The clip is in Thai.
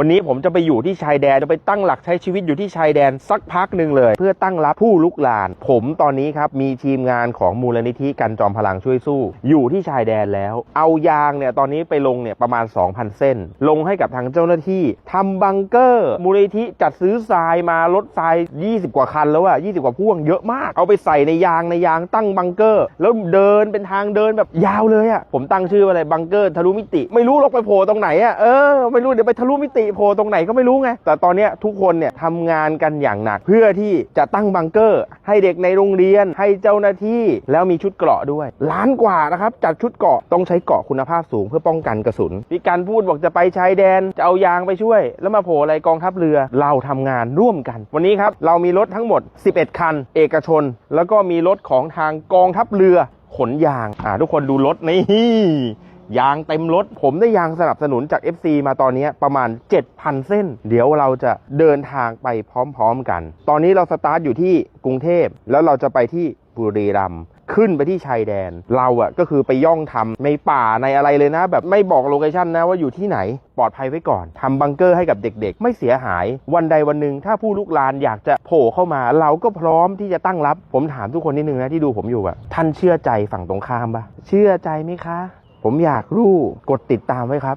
วันนี้ผมจะไปอยู่ที่ชายแดนจะไปตั้งหลักใช้ชีวิตอยู่ที่ชายแดนสักพักหนึ่งเลย เพื่อตั้งรับผู้ลุกลาน ผมตอนนี้ครับมีทีมงานของมูลนิธิกันจอมพลังช่วยสู้ อยู่ที่ชายแดนแล้ว เอายางเนี่ยตอนนี้ไปลงเนี่ยประมาณ 2,000 เส้น ลงให้กับทางเจ้าหน้าที่ทำบังเกอร์ มูลนิธิจัดซื้อทรายมารถทราย 20 กว่าคันแล้วอะ20 กว่าพ่วงเยอะมากเอาไปใส่ในยางในยางตั้งบังเกอร์ แล้วเดินเป็นทางเดินแบบยาวเลยอะผมตั้งชื่อว่าอะไรบังเกอร์ทะลุมิติ ไม่รู้หรอกไปโผล่ตรงไหนอะเออไม่รู้เดี๋ยวไปทะลุมิติโผล่ตรงไหนก็ไม่รู้ไง แต่ตอนนี้ทุกคนเนี่ยทำงานกันอย่างหนัก เพื่อที่จะตั้งบังเกอร์ ให้เด็กในโรงเรียน ให้เจ้าหน้าที่ แล้วมีชุดเกราะด้วย ล้านกว่านะครับ จัดชุดเกราะต้องใช้เกราะคุณภาพสูงเพื่อป้องกันกระสุนพี่การพูดบอกจะไปชายแดน จะเอายางไปช่วย แล้วมาโผล่อะไรกองทัพเรือ เราทำงานร่วมกัน วันนี้ครับเรามีรถทั้งหมด 11 คัน เอกชน แล้วก็มีรถของทางกองทัพเรือขนยาง อ่า ทุกคนดูรถนี่ ยางเต็มรถ ผมได้ยางสนับสนุนจาก FC มาตอนนี้ประมาณ 7,000 เส้น เดี๋ยวเราจะเดินทางไปพร้อมๆกัน ตอนนี้เราสตาร์ทอยู่ที่กรุงเทพ แล้วเราจะไปที่บุรีรัมย์ขึ้นไปที่ชายแดน เราอะก็คือไปย่องทำในป่าในอะไรเลยนะ แบบไม่บอกโลเคชันนะว่าอยู่ที่ไหน ปลอดภัยไว้ก่อนทำบังเกอร์ให้กับเด็กๆ ไม่เสียหาย วันใดวันหนึ่งถ้าผู้ลุกลานอยากจะโผล่เข้ามา เราก็พร้อมที่จะตั้งรับ ผมถามทุกคนนิดนึงนะที่ดูผมอยู่อะท่านเชื่อใจฝั่งตรงข้ามปะเชื่อใจไหมคะ ผมอยากรู้กดติดตามไว้ครับ